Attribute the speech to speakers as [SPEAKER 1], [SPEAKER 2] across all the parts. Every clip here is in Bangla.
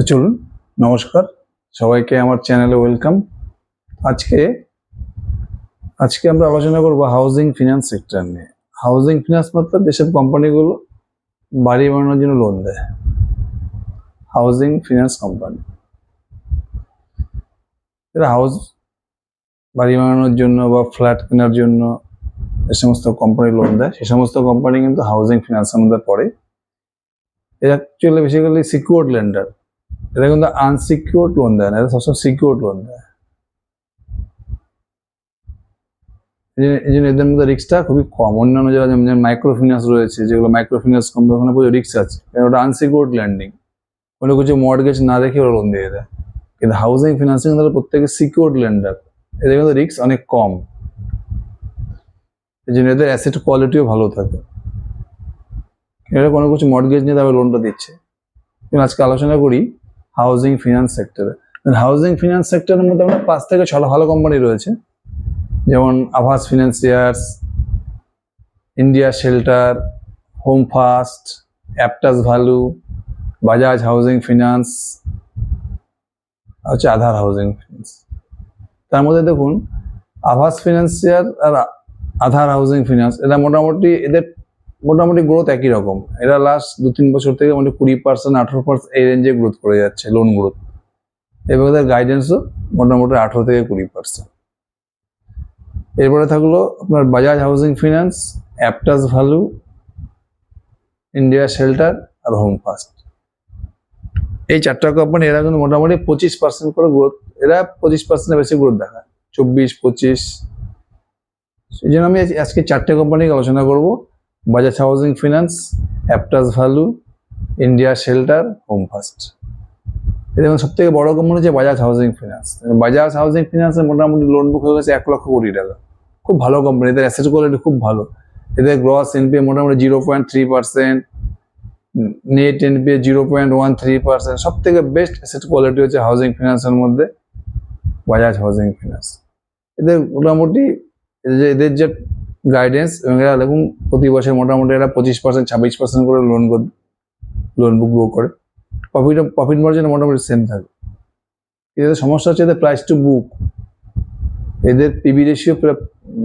[SPEAKER 1] তো চলুন, নমস্কার। সবাইকে আমার চ্যানেলে ওয়েলকাম। আজকে আজকে আমরা আলোচনা করব হাউজিং ফিনান্স সেক্টর নিয়ে। হাউজিং ফিনান্স মতলব যেসব কোম্পানিগুলো বাড়ি বানানোর জন্য লোন দেয়। Housing finance company. এরা হাউস বাড়ি বানানোর জন্য বা ফ্ল্যাট কেনার জন্য যে সমস্ত কোম্পানি লোন দেয়, সে সমস্ত কোম্পানি কিন্তু হাউজিং ফিনান্সের মধ্যে পড়ে। এরা অ্যাকচুয়ালি বেসিক্যালি সিকিউরড লেন্ডার এরা কিন্তু আনসিকিউরড লোন দেয় না, এরা সবসময় সিকিউরড লোন দেয়। এই জন্য- এদের মধ্যে রিস্কটা খুবই কম। অন্যান্য যারা যেমন মাইক্রো ফিন্যান্স রয়েছে, যেগুলো মাইক্রো ফিন্যান্স কোম্পানি ওখানে প্রচুর রিস্ক আছে ওটা আনসিকিউরড ল্যান্ডিং কোনো কিছু মর্গেজ না রেখে ওরা লোন দিয়ে দেয়। কিন্তু হাউজিং ফিনান্সিং তারা প্রত্যেকে সিকিউরড লেন্ডার এদের কিন্তু রিস্ক অনেক কম। এই জন্য এদের অ্যাসেট কোয়ালিটিও ভালো থাকে। এরা কোনো কিছু মর্গেজ নিয়ে তবে লোনটা দিচ্ছে। আজকে আলোচনা করি হাউজিং ফিনান্স সেক্টরে হাউজিং ফিনান্স সেক্টরের মধ্যে আমরা পাঁচ থেকে ছটা ভালো কোম্পানি রয়েছে। যেমন Aavas financiers India shelter home first Aptus value Bajaj housing finance হচ্ছে আধার হাউজিং ফিনান্স তার মধ্যে দেখুন আভাস ফিনান্সিয়ার আর আধার হাউজিং ফিনান্স এরা মোটামুটি এদের মোটামুটি গ্রোথ একই রকম। এরা লাস্ট দু তিন বছর থেকে মোটামুটি কুড়ি পার্সেন্ট আঠারো পার্সেন্ট এই রেঞ্জে গ্রোথ করে যাচ্ছে লোন গ্রোথ এবং এদের গাইডেন্সও মোটামুটি আঠারো থেকে কুড়ি পার্সেন্ট এরপরে থাকল আপনার Bajaj housing finance Aptus value India shelter আর হোম ফাস্ট এই চারটা কোম্পানি এরা কিন্তু মোটামুটি পঁচিশ পার্সেন্ট করে গ্রোথ এরা পঁচিশ পার্সেন্টের বেশি গ্রোথ দেখায়। চব্বিশ, পঁচিশ। সেই জন্য আমি আজ- আজকে চারটে কোম্পানিকে আলোচনা করব। Bajaj housing finance Aptus value India shelter home first এদের সব থেকে বড় কোম্পানি হচ্ছে Bajaj housing finance Bajaj housing ফিনান্সের মোটামুটি লোন বুক হয়ে গেছে এক লক্ষ কোটি টাকা। খুব ভালো কোম্পানি এদের অ্যাসেট কোয়ালিটি খুব ভালো। এদের গ্রস এনপিএ মোটামুটি zero point three percent net NPA zero point one three percent সব থেকে বেস্ট অ্যাসেট কোয়ালিটি হচ্ছে হাউজিং ফিনান্সের মধ্যে বাজাজ হাউজিং ফিনান্স এদের মোটামুটি এদের যে গাইডেন্স এবং এরা দেখুন প্রতি বছর মোটামুটি এরা পঁচিশ পার্সেন্ট ছাব্বিশ পার্সেন্ট করে লোন লোন বুক গ্রো করে। প্রফিট প্রফিট মার্জিন মোটামুটি সেম থাকে। এদের সমস্যা হচ্ছে এদের প্রাইস টু বুক এদের পিবি রেশিও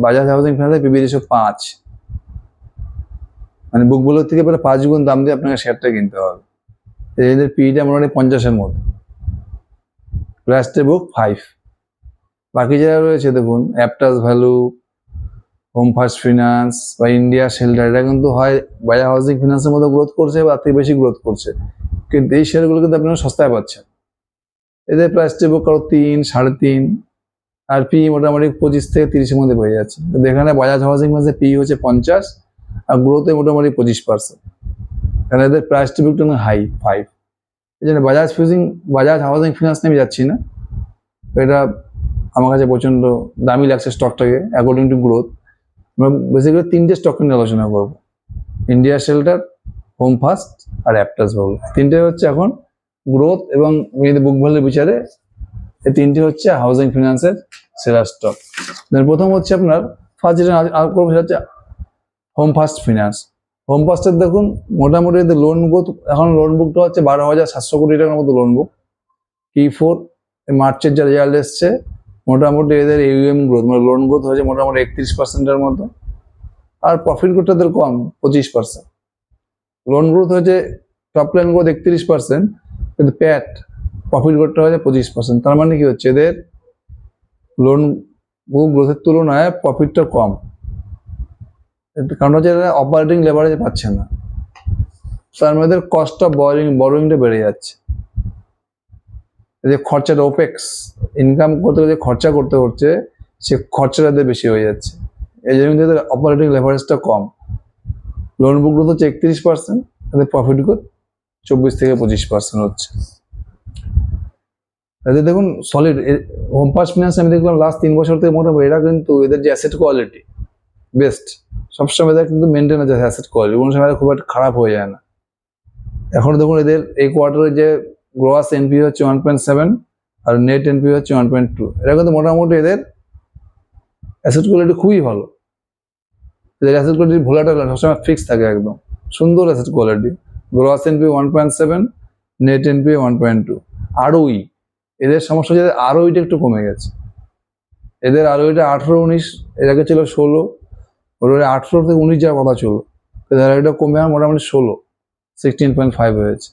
[SPEAKER 1] বাজাজ হাউজিং ফিনান্সের পিবি রেশিও পাঁচ। মানে বুকগুলোর থেকে প্রায় পাঁচ গুণ দাম দিয়ে আপনাকে শেয়ারটা কিনতে হবে। এদের পিটা মোটামুটি পঞ্চাশের মতো প্রাইস টু বুক ফাইভ বাকি যারা রয়েছে দেখুন Aptus value home first finance বা ইন্ডিয়া শেল্টার এটা কিন্তু হয় বাজার হাউজিং ফিনান্সের মতো গ্রোথ করছে বা তার বেশি গ্রোথ করছে। কিন্তু এই শেয়ারগুলো কিন্তু আপনারা সস্তায় পাচ্ছেন। এদের প্রাইস টেবল কারও তিন, সাড়ে তিন, আর পি মোটামুটি পঁচিশ থেকে তিরিশের মধ্যে পেয়ে যাচ্ছে। কিন্তু এখানে বাজাজ হাউজিং ফিনান্সে পি হচ্ছে পঞ্চাশ, আর গ্রোথে মোটামুটি পঁচিশ পার্সেন্ট এখানে এদের প্রাইস টেবলটা হাই ফাইভ এই জন্য বাজাজ ফিউজিং বাজাজ হাউজিং ফিনান্স নিয়ে যাচ্ছি না। এটা আমার কাছে প্রচণ্ড দামি লাগছে স্টকটাকে অ্যাকর্ডিং টু গ্রোথ আমরা বেসিক্যালি তিনটে স্টক নিয়ে আলোচনা করব। ইন্ডিয়া শেল্টার হোম ফার্স্ট আর অ্যাপটাস বাবল তিনটে হচ্ছে এখন গ্রোথ এবং বুক ভ্যালুর বিচারে, এই তিনটে হচ্ছে হাউজিং ফিনান্সের সেরা স্টক প্রথম হচ্ছে আপনার ফার্স্ট যেটা করব সেটা হচ্ছে হোম ফার্স্ট ফিনান্স হোম ফাস্টের দেখুন, মোটামুটি লোন বুক এখন লোন বুকটা হচ্ছে বারো হাজার সাতশো কোটি টাকার মতো লোন বুক টি ফোর মার্চের যা রেজাল্ট এসছে মোটামুটি এদের ইউএম গ্রোথ মানে লোন গ্রোথ হয়েছে মোটামুটি একত্রিশ পার্সেন্টের মতো, আর প্রফিট গ্রোথটা এদের কম, পঁচিশ পার্সেন্ট লোন গ্রোথ হয়েছে টপ লাইন গ্রোথ একত্রিশ পার্সেন্ট কিন্তু প্যাট প্রফিট গ্রোথটা হয়েছে পঁচিশ পার্সেন্ট তার মানে কি হচ্ছে, এদের লোন গ্রোথের তুলনায় প্রফিটটা কম। কারণ হচ্ছে এরা অপারেটিং লেভারেজ পাচ্ছে না। তার মধ্যে কস্ট অফ বরিং বরোয়িংটা বেড়ে যাচ্ছে। যে খরচাটা ওপেক্স ইনকাম করতে যে খরচা করতে হচ্ছে, সে খরচাটা বেশি হয়ে যাচ্ছে। এই জন্য অপারেটিং লেভারেজটা কম। লোন বুক গ্রোথ হচ্ছে একত্রিশ পার্সেন্ট তাদের প্রফিট গ্রোথ চব্বিশ থেকে পঁচিশ পার্সেন্ট হচ্ছে। এদের দেখুন সলিড হোম পাস ফিনান্স আমি দেখলাম লাস্ট তিন বছর থেকে মোটামুটি এরা কিন্তু এদের যে অ্যাসেট কোয়ালিটি বেস্ট সবসময় এদের কিন্তু মেনটেন আছে অ্যাসেট কোয়ালিটি কোনো সময় খুব একটা খারাপ হয়ে যায় না। এখন দেখুন এদের এই কোয়ার্টারে যে গ্রোয়াস এনপি হচ্ছে ওয়ান পয়েন্ট সেভেন আর নেট এনপি হচ্ছে ওয়ান পয়েন্ট টু এটা কিন্তু মোটামুটি এদের অ্যাসেট কোয়ালিটি খুবই ভালো। এদের অ্যাসেট কোয়ালিটি ভোলাটা সবসময় ফিক্স থাকে একদম। সুন্দর asset quality gross NPA one point seven net NPA one point two ROE এদের সমস্যা হচ্ছে আরওইটা একটু কমে গেছে। এদের আরওইটা আঠেরো, উনিশ, এর আগে ছিল ষোলো, ওর আঠেরো থেকে উনিশ যাওয়ার কথা ছিল। এদের আরওইটা কমে আমার মোটামুটি ষোলো সিক্সটিন পয়েন্ট ফাইভ হয়েছে।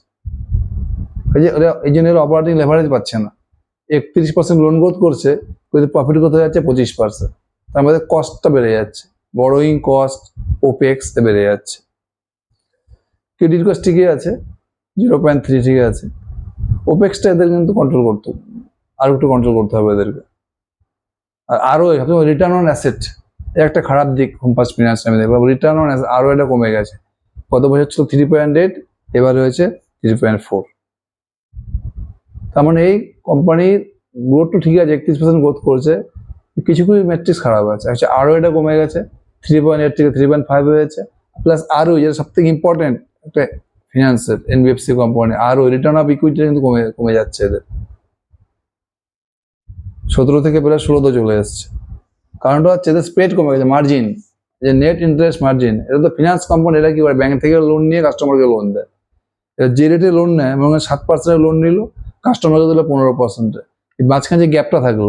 [SPEAKER 1] এই যে ওরা এই জন্য অপারেটিং লেভারেজ পাচ্ছে না। একত্রিশ পার্সেন্ট লোন গ্রোথ করছে, কিন্তু প্রফিট গ্রোথ যাচ্ছে পঁচিশ পার্সেন্ট তার মধ্যে কস্টটা বেড়ে যাচ্ছে। বড়োইং কস্ট ওপেক্স বেড়ে যাচ্ছে। ক্রেডিট কস্ট ঠিকই আছে জিরো পয়েন্ট থ্রি ঠিকই আছে। ওপেক্সটা এদের কিন্তু কন্ট্রোল করতে আর একটু কন্ট্রোল করতে হবে এদেরকে। আর আরও রিটার্ন অন অ্যাসেট একটা খারাপ দিক হোমপাস ফিনান্স আমি দেখলাম রিটার্ন অন আরও এটা কমে গেছে। গত বছর ছিল থ্রি পয়েন্ট এইট এবার হয়েছে থ্রি পয়েন্ট ফোর তার মানে এই কোম্পানির গ্রোথ তো ঠিক আছে, একত্রিশ পার্সেন্ট গ্রোথ করছে। কিছু কিছু ম্যাট্রিক্স খারাপ আছে। আচ্ছা আরও এটা কমে গেছে থ্রি পয়েন্ট এইট থেকে থ্রি পয়েন্ট ফাইভ হয়েছে। প্লাস আরও যেটা সব থেকে ইম্পর্টেন্ট একটা ফিনান্সের NBFC company ROE return of ইকুইটিটা কিন্তু কমে কমে যাচ্ছে এদের। সতেরো থেকে প্রায় ষোলোতে চলে এসছে। কারণটা হচ্ছে এদের স্প্রেড কমে গেছে মার্জিন যে নেট ইন্টারেস্ট মার্জিন এটা তো ফিনান্স কোম্পানি এটা কি করে? ব্যাংক থেকে লোন নিয়ে কাস্টমারকে লোন দেয়। যে রেটে লোন নেয় এবং সাত পার্সেন্টের লোন নিল কাস্টমারকে দিল পনেরো পার্সেন্টে এই মাঝখানে যে গ্যাপটা থাকল,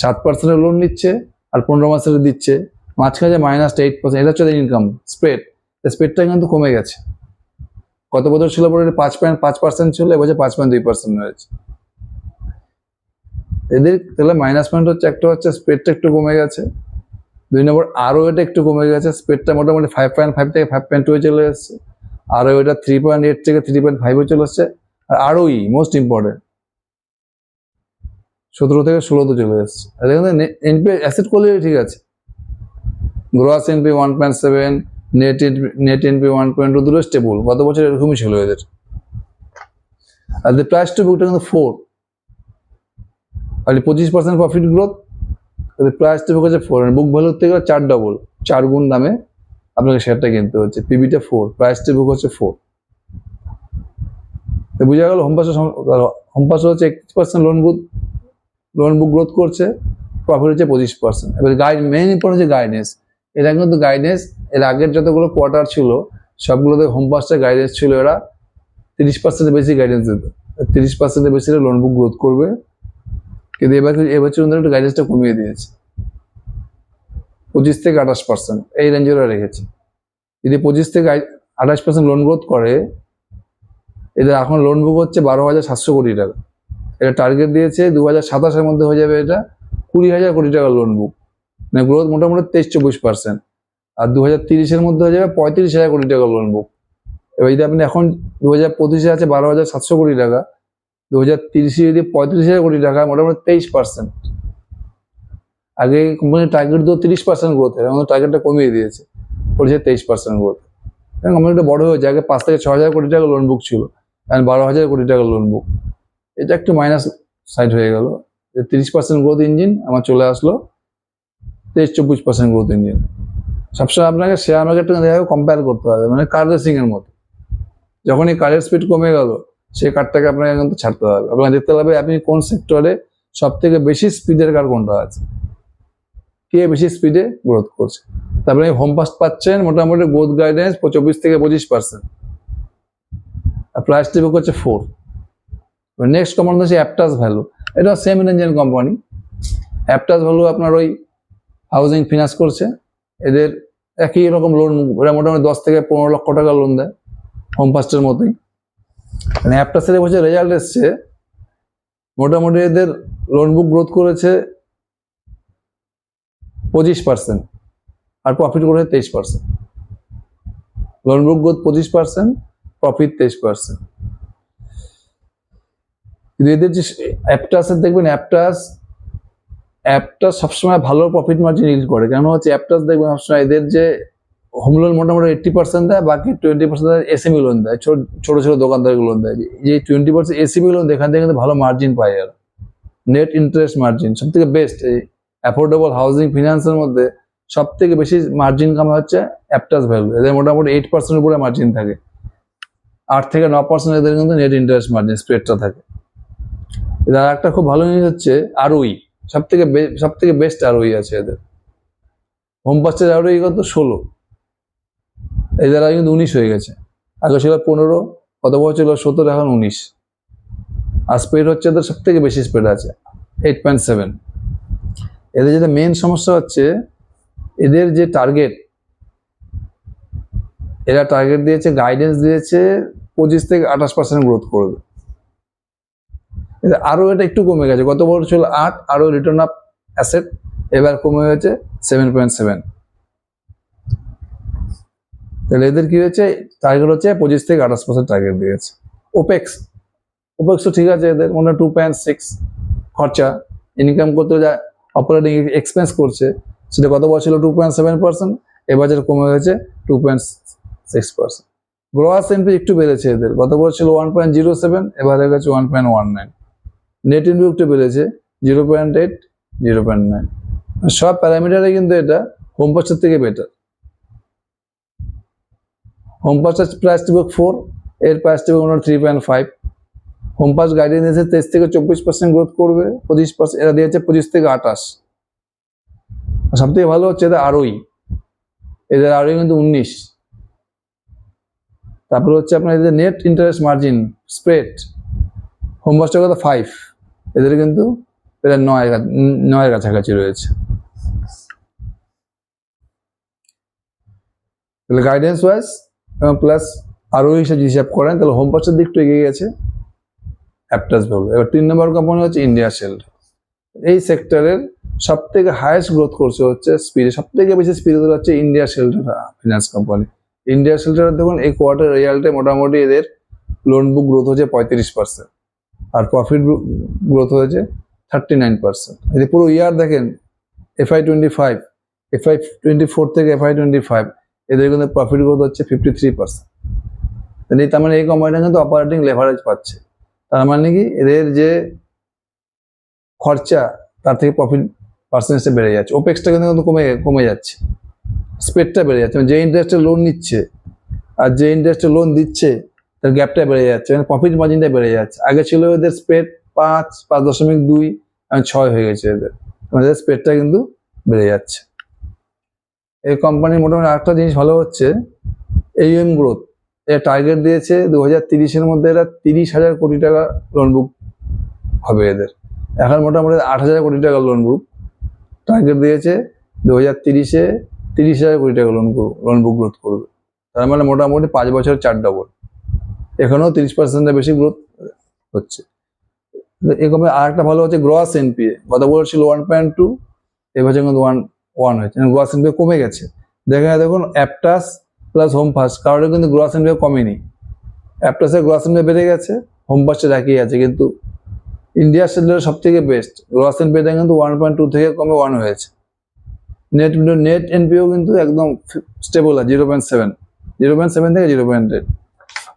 [SPEAKER 1] সাত পার্সেন্টের লোন নিচ্ছে আর পনেরো মাসের দিচ্ছে। মাঝখানে যে মাইনাস এইট পার্সেন্ট এটা হচ্ছে ইনকাম স্প্রেড স্প্রেডটা কিন্তু কমে গেছে। গত বছর ছিল পরে পাঁচ পয়েন্ট পাঁচ পার্সেন্ট ছিল এবছর পাঁচ পয়েন্ট দুই পার্সেন্ট হয়েছে। এদের তাহলে মাইনাস পয়েন্ট হচ্ছে, একটা হচ্ছে স্প্রেডটা একটু কমে গেছে। দুই নম্বর, আরও এটা একটু কমে গেছে স্প্রেডটা মোটামুটি ফাইভ পয়েন্ট ফাইভ থেকে ফাইভ পয়েন্ট টুয়ে চলে এসছে। আরও এটা থ্রি পয়েন্ট এইট থেকে থ্রি পয়েন্ট ফাইভে চলে এসছে। আর আরও মোস্ট ইম্পর্টেন্ট সতেরো থেকে ষোলোতে চলে এসছে আর এখানে এনপি অ্যাসেট কোয়ালিটি ঠিক আছে। Gross NPA one point seven net net NPA one point two দুটো স্টেবল গত বছর এরকমই ছিল এদের। আর প্রাইস টু বুকটা কিন্তু ফোর আর পঁচিশ percent profit growth price to book হচ্ছে ফোর বুক ভ্যালুর থেকে চার ডবল চার গুণ দামে আপনাকে শেয়ারটা কিনতে হচ্ছে। পিবিটা ফোর প্রাইস টু বুক হচ্ছে ফোর তো বোঝা গেল হোম পাসে হোম হচ্ছে একত্রিশ percent loan growth loan book growth করছে প্রফিট হচ্ছে পঁচিশ পার্সেন্ট এবার গাইড মেন ইম্পর্টেন্ট হচ্ছে গাইডেন্স এটা কিন্তু গাইডেন্স এর আগের যতগুলো কোয়ার্টার ছিল, সবগুলোতে হোম পাসের গাইডেন্স ছিল, এরা তিরিশ পার্সেন্টের বেশি গাইডেন্স দিত। তিরিশ পার্সেন্টের বেশি লোন বুক গ্রোথ করবে। কিন্তু এবার এবছর ওদের একটু গাইডেন্সটা কমিয়ে দিয়েছে পঁচিশ থেকে আঠাশ পার্সেন্ট এই রেঞ্জে ওরা রেখেছে। যদি পঁচিশ থেকে আঠাশ পার্সেন্ট লোন গ্রোথ করে, এদের এখন লোন বুক হচ্ছে বারো হাজার সাতশো কোটি টাকা। এটা টার্গেট দিয়েছে দু হাজার সাতাশের মধ্যে হয়ে যাবে এটা কুড়ি হাজার কোটি টাকা লোন বুক মানে গ্রোথ মোটামুটি তেইশ চব্বিশ পার্সেন্ট আর দু হাজার তিরিশের মধ্যে হয়ে যাবে পঁয়ত্রিশ হাজার কোটি টাকা লোন বুক এবার যদি আপনি এখন দু হাজার পঁচিশে আছে বারো হাজার সাতশো কোটি টাকা দু হাজার তিরিশে যদি পঁয়ত্রিশ হাজার কোটি টাকা, মোটামুটি তেইশ পার্সেন্ট আগে কোম্পানির টার্গেট তো তিরিশ পার্সেন্ট গ্রোথ এখন টার্গেটটা কমিয়ে দিয়েছে করেছে তেইশ পার্সেন্ট গ্রোথ কারণ কোম্পানিটা বড় হয়েছে, আগে পাঁচ থেকে ছ হাজার কোটি টাকা লোন বুক ছিল, এখন বারো হাজার কোটি টাকা লোন বুক এটা একটু মাইনাস সাইড হয়ে গেল। তিরিশ পার্সেন্ট গ্রোথ ইঞ্জিন আমার চলে আসলো, তেইশ চব্বিশ পার্সেন্ট গ্রোথ ইঞ্জিন সবসময় আপনাকে শেয়ার মার্কেটটা দেখা কম্পেয়ার করতে হবে মানে কার রেসিংয়ের মতো। যখনই কারের স্পিড কমে গেল, সেই কারটাকে আপনাকে কিন্তু ছাড়তে হবে। আপনাকে দেখতে হবে আপনি কোন সেক্টরে সব থেকে বেশি স্পিডের কার কোনটা আছে। কে বেশি স্পিডে গ্রোথ করছে? তারপরে হোম পাস পাচ্ছেন, মোটামুটি গ্রোথ গাইডেন্স চব্বিশ থেকে পঁচিশ পার্সেন্ট আর প্রাইস বুক হচ্ছে ফোর নেক্সট কোম্পানি হচ্ছে অ্যাপটাস ভ্যালু এটা সেম রেঞ্জের কোম্পানি অ্যাপটাস ভ্যালু আপনার ওই হাউজিং ফিনান্স করছে। এদের একই রকম লোন ওরা মোটামুটি দশ থেকে পনেরো লক্ষ টাকা লোন দেয় হোম ফাস্টের মতোই। মানে অ্যাপটাসের বছর রেজাল্ট এসছে, মোটামুটি এদের লোন বুক গ্রোথ করেছে পঁচিশ পার্সেন্ট আর প্রফিট করেছে তেইশ পার্সেন্ট লোন বুক গ্রোথ পঁচিশ পার্সেন্ট প্রফিট তেইশ পার্সেন্ট কিন্তু এদের যে অ্যাপটাসের দেখবেন অ্যাপটাস অ্যাপটাস সবসময় ভালো প্রফিট মার্জিন ইল করে। কেন হচ্ছে অ্যাপটাস দেখবেন সবসময় এদের যে হোম লোন মোটামুটি এইট্টি পার্সেন্ট দেয়, বাকি টোয়েন্টি পার্সেন্ট এসএমই লোন দেয়, ছোট ছোট দোকানদারকে লোন দেয়। যে টোয়েন্টি পার্সেন্ট এসএমই লোন এখান থেকে কিন্তু ভালো মার্জিন পায় এরা। নেট ইন্টারেস্ট মার্জিন সব থেকে বেস্ট এই অ্যাফোর্ডেবল হাউজিং ফিনান্সের মধ্যে সব থেকে বেশি মার্জিন কামা হচ্ছে অ্যাপটাস ভ্যালু এদের মোটামুটি এইট পার্সেন্ট উপরে মার্জিন থাকে। আট থেকে ন পার্সেন্ট এদের কিন্তু নেট ইন্টারেস্ট মার্জিন স্প্রেডটা থাকে। আর একটা খুব ভালো জিনিস হচ্ছে আরওই সব থেকে সব থেকে বেস্ট আরওই আছে এদের। হোম পাস্টের আরওই কত? ষোলো। এদের আগে কিন্তু উনিশ হয়ে গেছে। আগে ছিল পনেরো কত বছর ছিল সতেরো, এখন উনিশ। আর স্প্রেড হচ্ছে এদের সব থেকে বেশি স্প্রেড আছে এইট পয়েন্ট সেভেন এদের যেটা মেন সমস্যা হচ্ছে, এদের যে টার্গেট এরা টার্গেট দিয়েছে গাইডেন্স দিয়েছে পঁচিশ থেকে আঠাশ পার্সেন্ট গ্রোথ করবে। আরও এটা একটু কমে গেছে। গত বছর ছিল আট, আরও রিটার্ন অফ অ্যাসেট এবার কমে হয়েছে সেভেন পয়েন্ট সেভেন তাহলে এদের কি হয়েছে? টার্গেট হচ্ছে পঁচিশ থেকে আঠাশ পার্সেন্ট টার্গেট দিয়েছে। ওপেক্স ওপেক্স তো ঠিক আছে এদের, মনে হয় টু পয়েন্ট সিক্স খরচা। ইনকাম করতে যা অপারেটিং এক্সপেন্স করছে, সেটা গত বছর ছিল টু পয়েন্ট সেভেন পার্সেন্ট এবছর কমে হয়েছে two point six percent gross NP একটু বেড়েছে এদের। গত বছর ছিল ওয়ান পয়েন্ট জিরো সেভেন এবার হয়ে গেছে one point one nine net ইনভিউ একটু বেড়েছে zero point eight zero point nine সব প্যারামিটারে কিন্তু এটা হোম পাস্টার থেকে better home first price to book four এর প্রাইস টিবুক ওনার three point five home pass guidance দিয়েছে তেইশ থেকে চব্বিশ পার্সেন্ট গ্রোথ করবে, পঁচিশ পার্সেন্ট এরা দিয়েছে পঁচিশ থেকে আঠাশ। সব থেকে ভালো হচ্ছে এদের আরোই এদের আরোই কিন্তু উনিশ। তারপরে হচ্ছে আপনার এদের net interest margin spread home first কথা ফাইভ এদের কিন্তু এদের নয় নয়ের কাছাকাছি রয়েছে। তাহলে গাইডেন্স ওয়াইজ এবং প্লাস আরও হিসাব হিসাব করেন, তাহলে হোম পাসের দিকটা এগিয়ে গেছে। অ্যাপটাস বলব। এবার তিন নম্বর কোম্পানি হচ্ছে ইন্ডিয়া সেল এই সেক্টরের সব থেকে হায়েস্ট গ্রোথ করছে হচ্ছে স্পিডে সব থেকে বেশি স্পিডে হচ্ছে India shelter finance company India shelter দেখুন, এই কোয়ার্টার রেজাল্টে মোটামুটি এদের লোন বুক গ্রোথ হচ্ছে পঁয়ত্রিশ পার্সেন্ট আর প্রফিট গ্রোথ হয়েছে থার্টি নাইন পার্সেন্ট যদি পুরো ইয়ার দেখেন FY twenty five FY twenty four থেকে এফআই টোয়েন্টি ফাইভ এদের কিন্তু প্রফিট গ্রোথ হচ্ছে ফিফটি থ্রি পার্সেন্ট তার মানে এই কোম্পানিটা কিন্তু অপারেটিং লেভারেজ পাচ্ছে। তার মানে কি? এদের যে খরচা, তার থেকে প্রফিট পার্সেন্টেজটা বেড়ে যাচ্ছে। ওপেক্সটা কিন্তু কমে কমে যাচ্ছে। স্পেডটা বেড়ে যাচ্ছে। যে ইন্টারেস্টে লোন নিচ্ছে, আর যে ইন্টারেস্টে লোন দিচ্ছে তার গ্যাপটা বেড়ে যাচ্ছে মানে প্রফিট মার্জিনটা বেড়ে যাচ্ছে। আগে ছিল এদের স্প্রেড পাঁচ পাঁচ দশমিক দুই ছয় হয়ে গেছে এদের। আমাদের স্প্রেডটা কিন্তু বেড়ে যাচ্ছে। এই কোম্পানির মোটামুটি আরেকটা জিনিস ভালো হচ্ছে এইএম গ্রোথ এর টার্গেট দিয়েছে দু হাজার তিরিশের মধ্যে এরা তিরিশ হাজার কোটি টাকা লোন বুক হবে এদের। এখন মোটামুটি আট হাজার কোটি টাকা লোন বুক টার্গেট দিয়েছে দু হাজার তিরিশে তিরিশ হাজার কোটি টাকা লোন লোন বুক গ্রোথ করবে। তার মানে মোটামুটি পাঁচ বছর চার ডবল এখানেও তিরিশ পার্সেন্টের বেশি গ্রোথ হচ্ছে। এরকম আর একটা ভালো হচ্ছে গ্রস এনপিএ গত বছর ওয়ান পয়েন্ট টু এবছর কিন্তু ওয়ান ওয়ান হয়েছে গ্রস এনপিএ কমে গেছে। দেখা যায় দেখুন অ্যাপটাস প্লাস হোম ফার্স্ট কারোর কিন্তু গ্রস এনপিএ কমেনি। অ্যাপটাসের গ্রস এনপিএ বেড়ে গেছে হোম ফাস্টে একই আছে, কিন্তু ইন্ডিয়া সেলের সব থেকে বেস্ট গ্রস এনপিএটা কিন্তু ওয়ান পয়েন্ট টু থেকে কমে ওয়ান হয়েছে। নেট নেট এনপিও কিন্তু একদম স্টেবল আছে zero point seven zero point seven থেকে জিরো পয়েন্ট এইট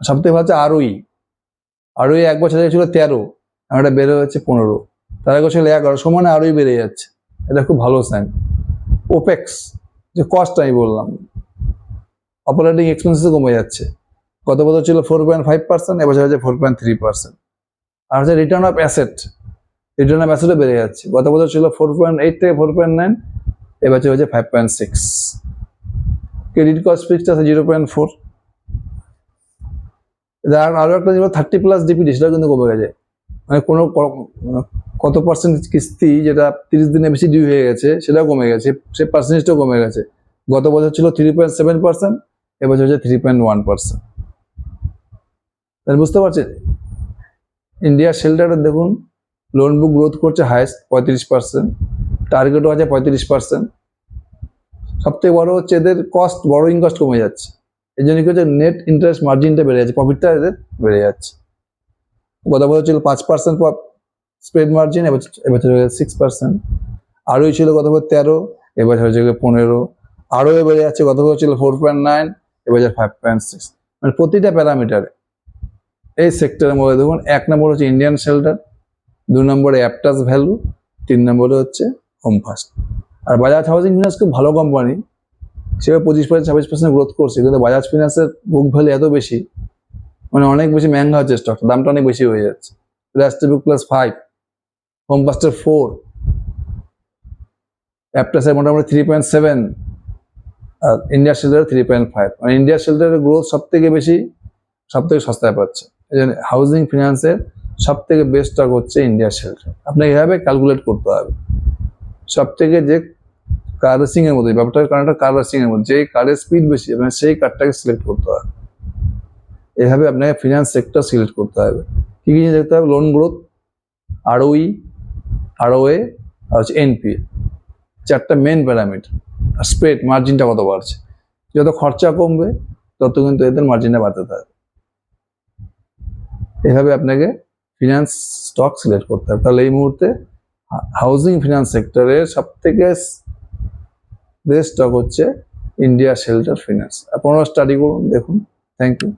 [SPEAKER 1] সব থেকে ভালো হচ্ছে আরোই। আরোই এক বছর আগে ছিল তেরো আর এটা বেড়ে হচ্ছে পনেরো। তার আগে ছিল এগারো, সমানে আরোই বেড়ে যাচ্ছে। এটা খুব ভালো সাইন ওপেক্স যে কস্ট আমি বললাম অপারেটিং এক্সপেন্সেস কমে যাচ্ছে। গত বছর ছিল ফোর পয়েন্ট ফাইভ পার্সেন্ট এবছর হচ্ছে ফোর পয়েন্ট থ্রি পার্সেন্ট আর হচ্ছে return of asset return of অ্যাসেটও বেড়ে যাচ্ছে। গত বছর ছিল ফোর পয়েন্ট এইট থেকে ফোর পয়েন্ট নাইন এবছর হচ্ছে five point six credit cost fixed আছে জিরো পয়েন্ট ফোর আর আরও একটা যেগুলো থার্টি প্লাস ডিপিডি সেটা কিন্তু কমে গেছে। মানে কোনো মানে কত পার্সেন্ট কিস্তি যেটা তিরিশ দিনে বেশি ডিউ হয়ে গেছে, সেটাও কমে গেছে। সে পার্সেন্টেজটাও কমে গেছে। গত বছর ছিল থ্রি পয়েন্ট সেভেন পার্সেন্ট এবছর হচ্ছে থ্রি পয়েন্ট ওয়ান পার্সেন্ট তাহলে বুঝতে পারছেন ইন্ডিয়া শেল্টারে দেখুন লোন বুক গ্রোথ করছে হায়েস্ট পঁয়ত্রিশ পার্সেন্ট টার্গেটও আছে পঁয়ত্রিশ পার্সেন্ট সবথেকে বড় হচ্ছে এদের কস্ট বড়োইং কস্ট কমে যাচ্ছে। এই জন্য কি হচ্ছে? নেট ইন্টারেস্ট মার্জিনটা বেড়ে যাচ্ছে প্রফিটটা এদের বেড়ে যাচ্ছে। গত বছর ছিল পাঁচ পার্সেন্ট স্প্রেড মার্জিন এবছর এবছর সিক্স পার্সেন্ট আরোই ছিল গত বছর তেরো এবছর গিয়ে পনেরো। আরও বেড়ে যাচ্ছে গত বছর ছিল ফোর পয়েন্ট নাইন এবছর ফাইভ পয়েন্ট সিক্স মানে প্রতিটা প্যারামিটারে এই সেক্টরের মধ্যে দেখুন, এক নম্বর হচ্ছে ইন্ডিয়ান শেল্টার দু নম্বরে অ্যাপটাস ভ্যালু তিন নম্বরে হচ্ছে হোম ফার্স্ট আর বাজাজ হাউজিং ফিনান্স খুব ভালো কোম্পানি সেভাবে পঁচিশ পার্সেন্ট ছাব্বিশ পার্সেন্ট গ্রোথ করছে, কিন্তু বাজাজ ফিনান্সের বুক ভ্যালু এত বেশি মানে অনেক বেশি ম্যাঙ্গা হচ্ছে স্টকটা দামটা অনেক বেশি হয়ে যাচ্ছে। রাস্টে বুক প্লাস ফাইভ হোম ফাস্টের ফোর অ্যাপটাসের মোটামুটি থ্রি পয়েন্ট সেভেন আর ইন্ডিয়া শেল্টারের থ্রি পয়েন্ট ফাইভ মানে ইন্ডিয়া শেল্টারের গ্রোথ সব থেকে বেশি সব থেকে সস্তায় পাচ্ছে। এই জন্য হাউজিং ফিনান্সের সব থেকে বেস্ট স্টক হচ্ছে ইন্ডিয়া শেল্টার আপনাকে এভাবে ক্যালকুলেট করতে হবে। সব থেকে যে কার রেসিং এর মধ্যে ব্যাপারটা কারণ একটা কার রেসিং এর মধ্যে যে কারের স্পিড বেশি মানে সেই কারটাকে সিলেক্ট করতে হবে এভাবে আপনাকে ফিনান্স সেক্টর সিলেক্ট করতে হবে। কি কি দেখতে হবে? লোন গ্রোথ আরওই আরওএ আর হচ্ছে এনপি চারটা মেন প্যারামিটার আর স্প্রেড মার্জিনটা কত বাড়ছে? যত খরচা কমবে, তত কিন্তু এদের মার্জিনটা বাড়তে থাকবে। এভাবে আপনাকে ফিনান্স স্টক সিলেক্ট করতে হবে। তাহলে এই মুহূর্তে হাউজিং ফিনান্স সেক্টরের সব থেকে বেস্ট স্টক হচ্ছে ইন্ডিয়া শেল্টার ফিনান্স আপনারা স্টাডি করুন দেখুন। Thank you